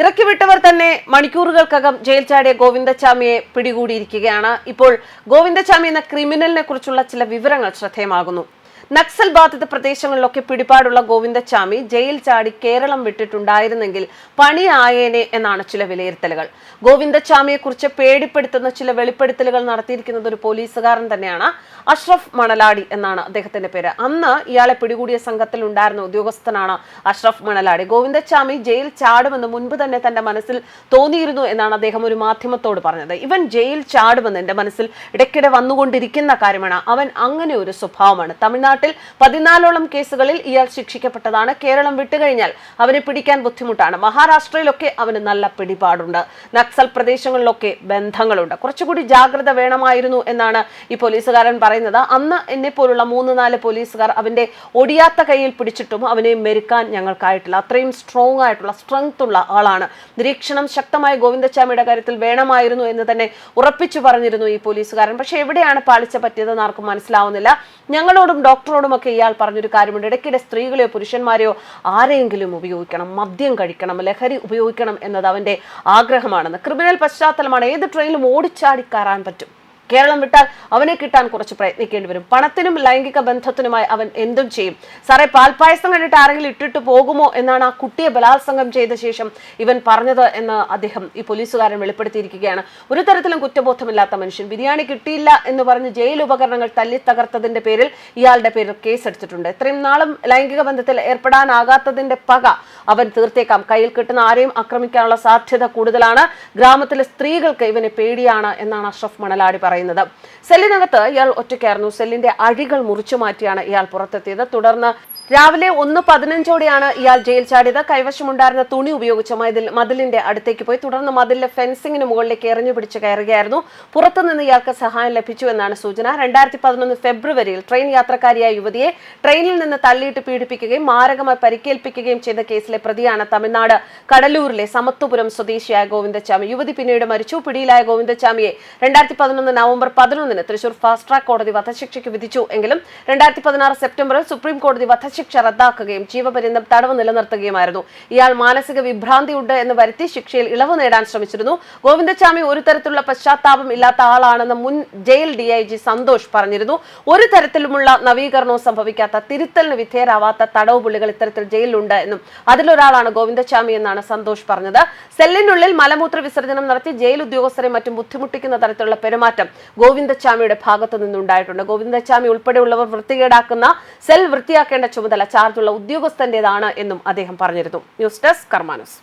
ഇറക്കിവിട്ടവർ തന്നെ മണിക്കൂറുകൾക്കകം ജയിൽ ചാടിയ ഗോവിന്ദച്ചാമിയെ പിടികൂടിയിരിക്കുകയാണ്. ഇപ്പോൾ ഗോവിന്ദച്ചാമി എന്ന ക്രിമിനലിനെ കുറിച്ചുള്ള ചില വിവരങ്ങൾ ശ്രദ്ധേയമാകുന്നു. നക്സൽ ബാധിത പ്രദേശങ്ങളിലൊക്കെ പിടിപാടുള്ള ഗോവിന്ദച്ചാമി ജയിൽ ചാടി കേരളം വിട്ടിട്ടുണ്ടായിരുന്നെങ്കിൽ പണിയായേനെ എന്നാണ് ചില വിലയിരുത്തലുകൾ. ഗോവിന്ദച്ചാമിയെ കുറിച്ച് പേടിപ്പെടുത്തുന്ന ചില വെളിപ്പെടുത്തലുകൾ നടത്തിയിരിക്കുന്നത് ഒരു പോലീസുകാരൻ തന്നെയാണ്. അഷ്റഫ് മണലാടി എന്നാണ് അദ്ദേഹത്തിന്റെ പേര്. അന്ന് ഇയാളെ പിടികൂടിയ സംഘത്തിൽ ഉണ്ടായിരുന്ന ഉദ്യോഗസ്ഥനാണ് അഷ്റഫ് മണലാടി. ഗോവിന്ദച്ചാമി ജയിൽ ചാടുമെന്ന് മുൻപ് തന്നെ തന്റെ മനസ്സിൽ തോന്നിയിരുന്നു എന്നാണ് അദ്ദേഹം ഒരു മാധ്യമത്തോട് പറഞ്ഞത്. ഇവൻ ജയിൽ ചാടുമെന്ന് എന്റെ മനസ്സിൽ ഇടയ്ക്കിടെ വന്നുകൊണ്ടിരിക്കുന്ന കാര്യമാണ്. അവൻ അങ്ങനെ ഒരു സ്വഭാവമാണ്. തമിഴ്നാട്ടിൽ പതിനാലോളം കേസുകളിൽ ഇയാൾ ശിക്ഷിക്കപ്പെട്ടതാണ്. കേരളം വിട്ടുകഴിഞ്ഞാൽ അവനെ പിടിക്കാൻ ബുദ്ധിമുട്ടാണ്. മഹാരാഷ്ട്രയിലൊക്കെ അവന് നല്ല പിടിപാടുണ്ട്. നക്സൽ പ്രദേശങ്ങളിലൊക്കെ ബന്ധങ്ങളുണ്ട്. കുറച്ചുകൂടി ജാഗ്രത വേണമായിരുന്നു എന്നാണ് ഈ പോലീസുകാരൻ പറയുന്നത്. അന്ന് എന്നെ പോലുള്ള മൂന്ന് നാല് പോലീസുകാർ അവന്റെ ഒടിയാത്ത കയ്യിൽ പിടിച്ചിട്ടും അവനെ മെരുക്കാൻ ഞങ്ങൾക്കായിട്ടില്ല. അത്രയും സ്ട്രോങ് ആയിട്ടുള്ള സ്ട്രെങ്ത് ഉള്ള ആളാണ്. നിരീക്ഷണം ശക്തമായ ഗോവിന്ദച്ചാമിയുടെ കാര്യത്തിൽ വേണമായിരുന്നു എന്ന് തന്നെ ഉറപ്പിച്ചു പറഞ്ഞിരുന്നു ഈ പോലീസുകാരൻ. പക്ഷെ എവിടെയാണ് പാളിച്ച പറ്റിയതെന്ന് ആർക്കും മനസ്സിലാവുന്നില്ല. ഞങ്ങളോടും ഡോക്ടറോടും ഒക്കെ ഇയാൾ പറഞ്ഞൊരു കാര്യമുണ്ട്. ഇടയ്ക്കിടെ സ്ത്രീകളെയോ പുരുഷന്മാരെയോ ആരെയെങ്കിലും ഉപയോഗിക്കണം മദ്യം കഴിക്കണം ലഹരി ഉപയോഗിക്കണം എന്നത് അവന്റെ ആഗ്രഹമാണെന്ന്. ക്രിമിനൽ പശ്ചാത്തലമാണ്. ഏത് ട്രെയിനിലും ഓടിച്ചാടി കയറാൻ പറ്റും. കേരളം വിട്ടാൽ അവനെ കിട്ടാൻ കുറച്ച് പ്രയത്നിക്കേണ്ടി വരും. പണത്തിനും ലൈംഗിക ബന്ധത്തിനുമായി അവൻ എന്തും ചെയ്യും. സാറേ പാൽപ്പായസം കണ്ടിട്ട് ആരെങ്കിലും ഇട്ടിട്ട് പോകുമോ എന്നാണ് ആ കുട്ടിയെ ബലാത്സംഗം ചെയ്ത ശേഷം ഇവൻ പറഞ്ഞത് എന്ന് അദ്ദേഹം ഈ പോലീസുകാരൻ വെളിപ്പെടുത്തിയിരിക്കുകയാണ്. ഒരു തരത്തിലും കുറ്റബോധമില്ലാത്ത മനുഷ്യൻ. ബിരിയാണി കിട്ടിയില്ല എന്ന് പറഞ്ഞ് ജയിൽ ഉപകരണങ്ങൾ തല്ലി തകർത്തതിന്റെ പേരിൽ ഇയാളുടെ പേരിൽ കേസെടുത്തിട്ടുണ്ട്. ഇത്രയും നാളും ലൈംഗിക ബന്ധത്തിൽ ഏർപ്പെടാനാകാത്തതിന്റെ പക അവൻ തീർത്തേക്കാം. കയ്യിൽ കിട്ടുന്ന ആരെയും ആക്രമിക്കാനുള്ള സാധ്യത കൂടുതലാണ്. ഗ്രാമത്തിലെ സ്ത്രീകൾക്ക് ഇവനെ പേടിയാണ് എന്നാണ് അഷ്റഫ് മണലാടി പറയുന്നത്. സെല്ലിനകത്ത് ഇയാൾ ഒറ്റയ്ക്കായിരുന്നു. സെല്ലിന്റെ അഴികൾ മുറിച്ചു മാറ്റിയാണ് ഇയാൾ പുറത്തെത്തിയത്. തുടർന്ന് രാവിലെ ഒന്ന് പതിനഞ്ചോടെയാണ് ഇയാൾ ജയിൽ ചാടിയത്. കൈവശമുണ്ടായിരുന്ന തുണി ഉപയോഗിച്ച് മതിൽ മതിലിന്റെ അടുത്തേക്ക് പോയി. തുടർന്ന് മതിലിലെ ഫെൻസിങ്ങിന് മുകളിലേക്ക് എറിഞ്ഞു പിടിച്ച് കയറുകയായിരുന്നു. പുറത്തുനിന്ന് ഇയാൾക്ക് സഹായം ലഭിച്ചു എന്നാണ് സൂചന. രണ്ടായിരത്തി പതിനൊന്ന് ഫെബ്രുവരിയിൽ ട്രെയിൻ യാത്രക്കാരിയായ യുവതിയെ ട്രെയിനിൽ നിന്ന് തള്ളിയിട്ട് പീഡിപ്പിക്കുകയും മാരകമായി പരിക്കേൽപ്പിക്കുകയും ചെയ്ത കേസിലെ പ്രതിയാണ് തമിഴ്നാട് കടലൂരിലെ സമത്വപുരം സ്വദേശിയായ ഗോവിന്ദച്ചാമി. യുവതി പിന്നീട് മരിച്ചു. പിടിയിലായ ഗോവിന്ദച്ചാമിയെ രണ്ടായിരത്തി പതിനൊന്ന് നവംബർ പതിനൊന്നിന് തൃശൂർ ഫാസ്റ്റ് ട്രാക്ക് കോടതി വധശിക്ഷയ്ക്ക് വിധിച്ചു. എങ്കിലും രണ്ടായിരത്തി പതിനാറ് സെപ്റ്റംബറിൽ സുപ്രീം കോടതി വധശിക്ഷ റദ്ദാക്കുകയും ജീവപര്യന്തം തടവ് നിലനിർത്തുകയുമായിരുന്നു. ഇയാൾ മാനസിക വിഭ്രാന്തിയുണ്ട് എന്ന് വരുത്തി ശിക്ഷയിൽ ഇളവ് നേടാൻ ശ്രമിച്ചിരുന്നു. ഗോവിന്ദച്ചാമി ഒരു തരത്തിലുള്ള പശ്ചാത്താപം ഇല്ലാത്ത ആളാണെന്ന് മുൻ jail D I G Santhosh പറഞ്ഞിരുന്നു. ഒരു തരത്തിലുമുള്ള നവീകരണവും സംഭവിക്കാത്ത തിരുത്തലിന് വിധേയരാവാത്ത തടവ് പുള്ളികൾ ഇത്തരത്തിൽ ജയിലിലുണ്ട് എന്നും അതിലൊരാളാണ് ഗോവിന്ദച്ചാമി എന്നാണ് സന്തോഷ് പറഞ്ഞത്. സെല്ലിനുള്ളിൽ മലമൂത്ര വിസർജനം നടത്തി ജയിൽ ഉദ്യോഗസ്ഥരെ മറ്റും ബുദ്ധിമുട്ടിക്കുന്ന തരത്തിലുള്ള പെരുമാറ്റം ഗോവിന്ദച്ചാമിയുടെ ഭാഗത്തു നിന്നുണ്ടായിട്ടുണ്ട്. ഗോവിന്ദച്ചാമി ഉൾപ്പെടെയുള്ളവർ വൃത്തികേടാക്കുന്ന സെൽ വൃത്തിയാക്കേണ്ട ചുമതല ചാർജുള്ള ഉദ്യോഗസ്ഥന്റേതാണ് എന്നും അദ്ദേഹം പറഞ്ഞിരുന്നു. News desk കർമാനസ്